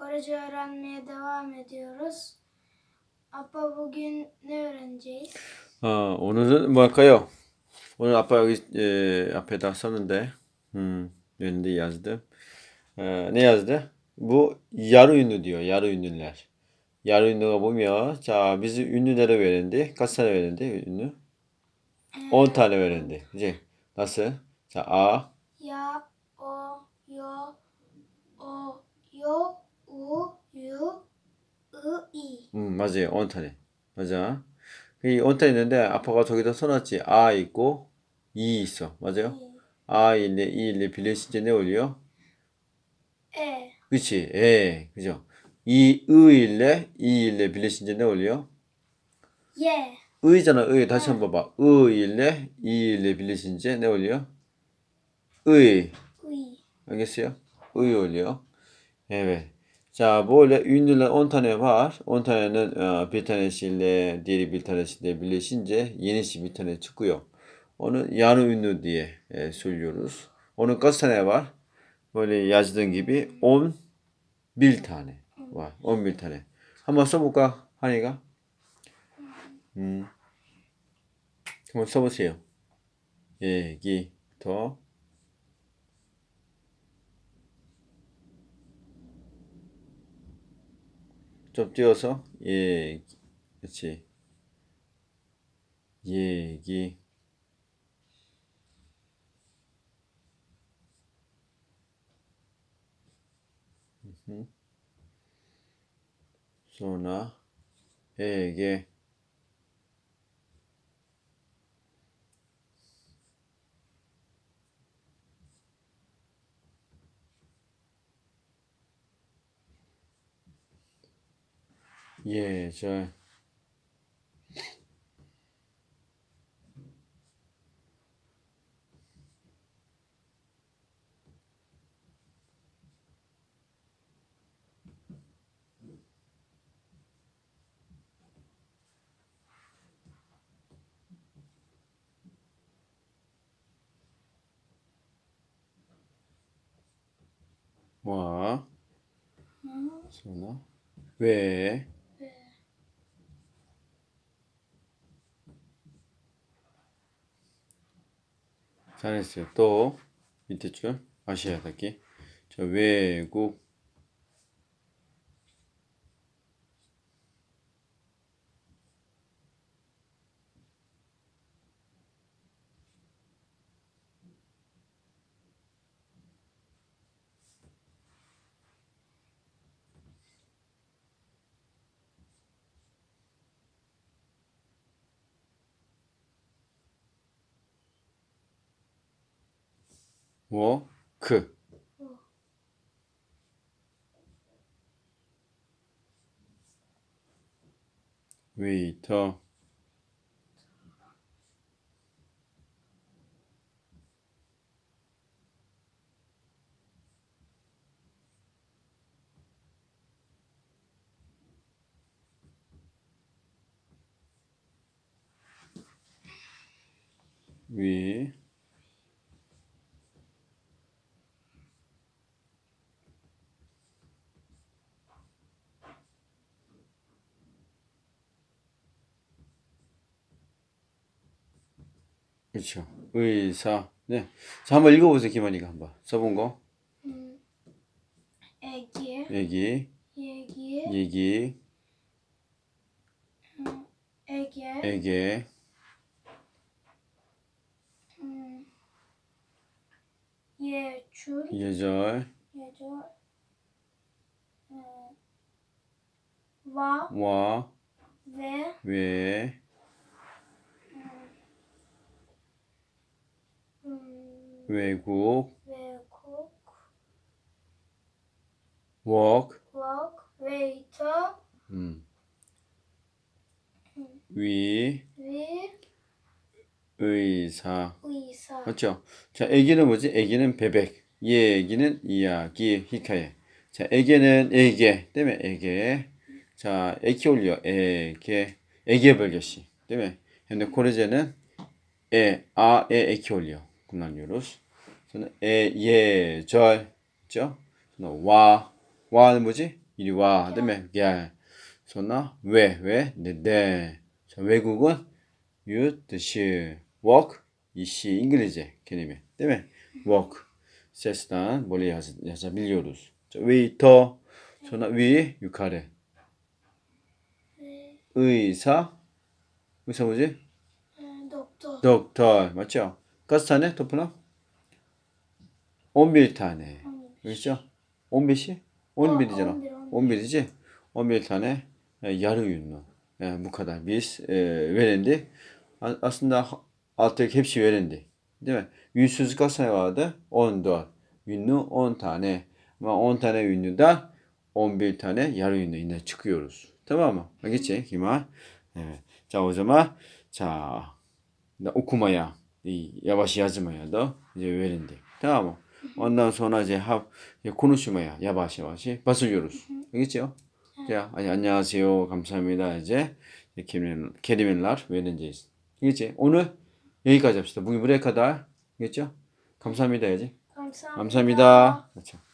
Korece öğrenmeye devam ediyoruz. Apa bugün ne öğreneceğiz? 어, 오늘은 뭐 할까요? 오늘 아빠 여기 에, 앞에다 썼는데, 음, önünde yazdım. 에, ne yazdı? Bu yarı ünlü diyor, yarı ünlüler. yarı ünlü가 보면, 자, bizi ünlülere verildi. Kaç tane verildi ünlü? 10 tane verildi. 이제, nasıl? 자, A, Ya, o, yo, o, yo, u, yu, ı, i. 음, 맞아요. 10 tane. 맞아. 이10 tane 있는데, 아빠가 저기다 써놨지. A 있고, E 있어. 맞아요? A 일레, E 일레, 빌레 시제 내 올려? E, 그치, 에, 그죠? 이, 의일래, 이일래, 빌리신제 내 올려? ye, 의잖아, 의. 다시 한 번 봐봐. 의일래, 이일래, 빌리신제 내 올려? 의. uy. 알겠어요? 의 올려. Evet. 자, böyle ünlüler 10 tane var. 10 tanenin e, bir tanesiyle diğeri bir tanesiyle birleşince yenisi bir tane çıkıyor. Onu yanı ünlü diye e, söylüyoruz. Onun kaç tane var? Böyle yazdığın gibi 11 tane var. 11 tane. 한번 써볼까? 한이가? 음. 한번 써보세요. 얘기부 좀 띄워서 얘기 그렇지 얘기. 음흠. 소나 에게 예절 와 소나 왜 잘했어요. 또 밑에 줄 아시아 닫기. 저 외국 워크 웨이터. 위 그렇죠. 의사. 네. 자, 한번 읽어보세요, 김원이가 한번. 써본 거. Ege, 얘기, yegi, 얘기, ege, 에게, 음, yeçul, 예절, e, va 와, ve 왜, 음, 외국, 외국, work, work, waiter, 음, 위, 위, 의사. 의사, 맞죠? 자, 애기는 뭐지? 애기는 베백. 얘 애기는 이야기, 히카예. 자, 애기는 애게. 때문에 애게. 자, 애기 올려. 애게. 애게 벌get이. 때문에. 근데 코레제는 에, 아, 에, 애기 올려. 군난 요로스. 저는 에, 예, 절. 있죠? 저는 와. 와는 뭐지? 이리 와. 그다음에 gel. sonra 왜, 왜, 네, 네. 자, 외국은 yurt dışı, walk, 이시 İngilizce kelime. Değil mi? Walk. Sesten böyle yaz, yazabiliyoruz. 자, waiter. sonra 위, yukarı. 네. 의사. 의사 뭐지? 네, 독터. doktor. 맞죠? Kaç tane toplam? 11 tane. Kırca. 15'i? 11 canım. 11. 11 tane e, yarı yünlü. Yani bu kadar biz e, verildi. Aslında alttaki hepsi verildi. Değil mi? Yünsüz kaç tane vardı? 14. Yünlü 10 tane. Ama 10 tane yünlüden 11 tane yarı yünlü yine çıkıyoruz. Tamam mı? Geçelim. Kima. Evet. 자, o zaman 자, okumaya yazmaya da 이제 이제 합, 이제. 감사합니 다. 이제 캐리맨, 캐리맨lar verenceyiz. 알겠지? 오늘 여기까지 합시다. 무기 브레이크다. 알겠죠? 감사합니다. 해야지. 감사합니다. 감사합니다. 그렇죠.